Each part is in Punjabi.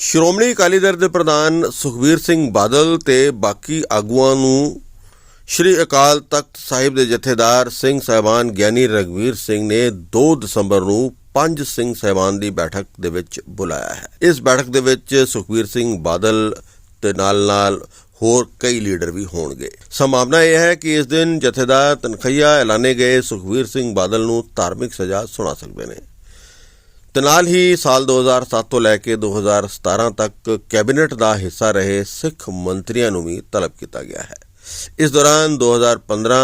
ਸ਼੍ਰੋਮਣੀ ਅਕਾਲੀ ਦਲ ਦੇ ਪ੍ਰਧਾਨ ਸੁਖਬੀਰ ਸਿੰਘ ਬਾਦਲ ਤੇ ਬਾਕੀ ਆਗੂਆਂ ਨੂੰ ਸ਼੍ਰੀ ਅਕਾਲ ਤਖਤ ਸਾਹਿਬ ਦੇ ਜਥੇਦਾਰ ਸਿੰਘ ਸਾਹਿਬਾਨ ਗਿਆਨੀ ਰਗਵੀਰ ਸਿੰਘ ਨੇ 2 ਦਸੰਬਰ ਨੂੰ ਪੰਜ ਸਿੰਘ ਸਾਹਿਬਾਨ ਦੀ ਬੈਠਕ ਦੇ ਵਿੱਚ ਬੁਲਾਇਆ ਹੈ। ਇਸ ਬੈਠਕ ਦੇ ਵਿੱਚ ਸੁਖਬੀਰ ਸਿੰਘ ਬਾਦਲ ਤੇ ਨਾਲ-ਨਾਲ ਹੋਰ ਕਈ ਲੀਡਰ ਵੀ ਹੋਣਗੇ। ਸੰਭਾਵਨਾ ਇਹ ਹੈ ਕਿ ਇਸ ਦਿਨ ਜਥੇਦਾਰ ਤਨਖਈਆ ਐਲਾਨੇ ਗਏ ਸੁਖਬੀਰ ਸਿੰਘ ਬਾਦਲ ਨੂੰ ਧਾਰਮਿਕ ਸਜ਼ਾ ਸੁਣਾ ਸਕਦੇ ਨੇ। ਤੇ ਨਾਲ ਹੀ ਸਾਲ 2007 ਤੋਂ ਲੈ ਕੇ 2017 ਤੱਕ ਕੈਬਨਿਟ ਦਾ ਹਿੱਸਾ ਰਹੇ ਸਿੱਖ ਮੰਤਰੀਆਂ ਨੂੰ ਵੀ ਤਲਬ ਕੀਤਾ ਗਿਆ ਹੈ। ਇਸ ਦੌਰਾਨ 2015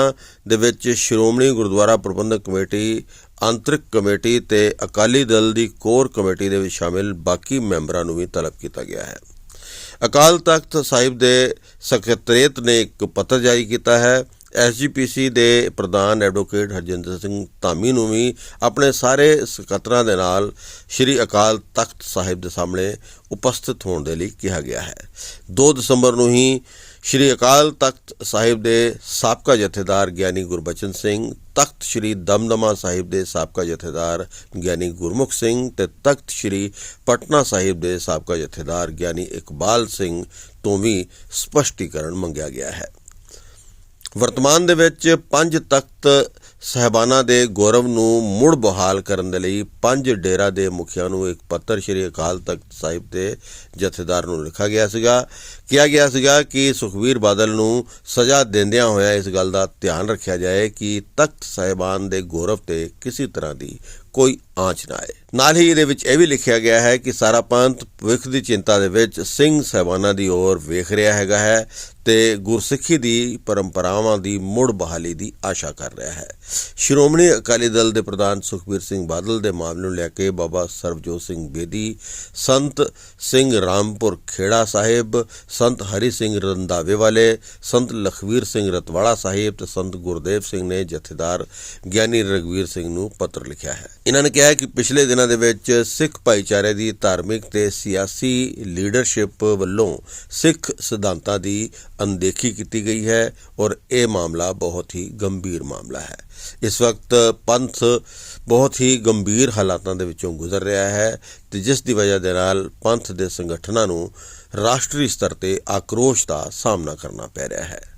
ਦੇ ਵਿੱਚ ਸ਼੍ਰੋਮਣੀ ਗੁਰਦੁਆਰਾ ਪ੍ਰਬੰਧਕ ਕਮੇਟੀ ਆਂਤਰਿਕ ਕਮੇਟੀ ਤੇ ਅਕਾਲੀ ਦਲ ਦੀ ਕੋਰ ਕਮੇਟੀ ਦੇ ਵਿੱਚ ਸ਼ਾਮਿਲ ਬਾਕੀ ਮੈਂਬਰਾਂ ਨੂੰ ਵੀ ਤਲਬ ਕੀਤਾ ਗਿਆ ਹੈ। ਅਕਾਲ ਤਖਤ ਸਾਹਿਬ ਦੇ ਸਕੱਤਰੇਤ ਨੇ ਇੱਕ ਪੱਤਰ ਜਾਰੀ ਕੀਤਾ ਹੈ ਐਸਜੀਪੀਸੀ ਦੇ ਪ੍ਰਧਾਨ ਐਡਵੋਕੇਟ ਹਰਜਿੰਦਰ ਸਿੰਘ ਧਾਮੀ ਨੂੰ ਵੀ ਆਪਣੇ ਸਾਰੇ ਸਕੱਤਰਾਂ ਦੇ ਨਾਲ ਸ੍ਰੀ ਅਕਾਲ ਤਖਤ ਸਾਹਿਬ ਦੇ ਸਾਹਮਣੇ ਉਪਸਥਿਤ ਹੋਣ ਦੇ ਲਈ ਕਿਹਾ ਗਿਆ ਹੈ। 2 ਦਸੰਬਰ ਨੂੰ ਹੀ ਸ੍ਰੀ ਅਕਾਲ ਤਖਤ ਸਾਹਿਬ ਦੇ ਸਾਬਕਾ ਜਥੇਦਾਰ ਗਿਆਨੀ ਗੁਰਬਚਨ ਸਿੰਘ, ਤਖਤ ਸ੍ਰੀ ਦਮਦਮਾ ਸਾਹਿਬ ਦੇ ਸਾਬਕਾ ਜਥੇਦਾਰ ਗਿਆਨੀ ਗੁਰਮੁਖ ਸਿੰਘ ਤੇ ਤਖਤ ਸ੍ਰੀ ਪਟਨਾ ਸਾਹਿਬ ਦੇ ਸਾਬਕਾ ਜਥੇਦਾਰ ਗਿਆਨੀ ਇਕਬਾਲ ਸਿੰਘ ਤੋਂ ਵੀ ਸਪਸ਼ਟੀਕਰਨ ਮੰਗਿਆ ਗਿਆ ਹੈ। ਵਰਤਮਾਨ ਦੇ ਵਿੱਚ ਪੰਜ ਤਖਤ ਸਹਿਬਾਨਾਂ ਦੇ ਗੌਰਵ ਨੂੰ ਮੁੜ ਬਹਾਲ ਕਰਨ ਦੇ ਲਈ ਪੰਜ ਡੇਰਾ ਦੇ ਮੁਖੀਆਂ ਨੂੰ ਇੱਕ ਪੱਤਰ ਸ੍ਰੀ ਅਕਾਲ ਤਖਤ ਸਾਹਿਬ ਦੇ ਜਥੇਦਾਰ ਨੂੰ ਲਿਖਿਆ ਗਿਆ ਸੀਗਾ। ਕਿਹਾ ਗਿਆ ਸੀਗਾ ਕਿ ਸੁਖਵੀਰ ਬਾਦਲ ਨੂੰ ਸਜ਼ਾ ਦਿੰਦਿਆਂ ਹੋਇਆ ਇਸ ਗੱਲ ਦਾ ਧਿਆਨ ਰੱਖਿਆ ਜਾਏ ਕਿ ਤਖਤ ਸਾਹਿਬਾਨ ਦੇ ਗੌਰਵ ਤੇ ਕਿਸੇ ਤਰ੍ਹਾਂ ਦੀ ਕੋਈ ਆਂਚ ਨਾ ਆਏ। ਨਾਲ ਹੀ ਇਹਦੇ ਵਿੱਚ ਇਹ ਵੀ ਲਿਖਿਆ ਗਿਆ ਹੈ ਕਿ ਸਾਰਾ ਪੰਥ ਭਵਿੱਖ ਦੀ ਚਿੰਤਾ ਦੇ ਵਿੱਚ ਸਿੰਘ ਸਾਹਿਬਾਨਾਂ ਦੀ ओर ਵੇਖ ਰਿਹਾ ਹੈਗਾ ਹੈ ਤੇ ਗੁਰਸਿੱਖੀ ਦੀ ਪਰੰਪਰਾਵਾਂ ਦੀ ਮੁੜ ਬਹਾਲੀ ਦੀ ਆਸ਼ਾ ਕਰ ਰਿਹਾ ਹੈ। ਸ਼੍ਰੋਮਣੀ ਅਕਾਲੀ ਦਲ ਦੇ ਪ੍ਰਧਾਨ ਸੁਖਬੀਰ ਸਿੰਘ ਬਾਦਲ ਦੇ ਮਾਮਲੇ ਨੂੰ ਲੈ ਕੇ ਬਾਬਾ ਸਰਬਜੋਤ ਸਿੰਘ ਬੇਦੀ, ਸੰਤ ਸਿੰਘ ਰਾਮਪੁਰ ਖੇੜਾ ਸਾਹਿਬ, ਸੰਤ ਹਰੀ ਸਿੰਘ ਰੰਦਾਵੇ ਵਾਲੇ, ਸੰਤ ਲਖਵੀਰ ਸਿੰਘ ਰਤਵਾੜਾ ਸਾਹਿਬ ਤੇ ਸੰਤ ਗੁਰਦੇਵ ਸਿੰਘ ਨੇ ਜਥੇਦਾਰ ਗਿਆਨੀ ਰਗਵੀਰ ਸਿੰਘ ਨੂੰ ਪੱਤਰ ਲਿਖਿਆ ਹੈ। ਇਹਨਾਂ ਨੇ ਕਿਹਾ ਕਿ ਪਿਛਲੇ ਦਿਨਾਂ ਦੇ ਵਿੱਚ ਸਿੱਖ ਭਾਈਚਾਰੇ ਦੀ ਧਾਰਮਿਕ ਤੇ ਸਿਆਸੀ ਲੀਡਰਸ਼ਿਪ ਵੱਲੋਂ ਸਿੱਖ ਸਿਧਾਂਤਾਂ ਦੀ ਅਣਦੇਖੀ ਕੀਤੀ ਗਈ ਹੈ ਔਰ ਇਹ ਮਾਮਲਾ ਬਹੁਤ ਹੀ ਗੰਭੀਰ ਮਾਮਲਾ ਹੈ। ਇਸ ਵਕਤ ਪੰਥ ਬਹੁਤ ਹੀ ਗੰਭੀਰ ਹਾਲਾਤਾਂ ਦੇ ਵਿੱਚੋਂ ਗੁਜ਼ਰ ਰਿਹਾ ਹੈ ਤੇ ਜਿਸ ਦੀ ਵਜ੍ਹਾ ਦੇ ਨਾਲ ਪੰਥ ਦੇ ਸੰਗਠਨਾਂ ਨੂੰ ਰਾਸ਼ਟਰੀ ਸਤਰ ਤੇ ਆਕਰੋਸ਼ ਦਾ ਸਾਹਮਣਾ ਕਰਨਾ ਪੈ ਰਿਹਾ ਹੈ।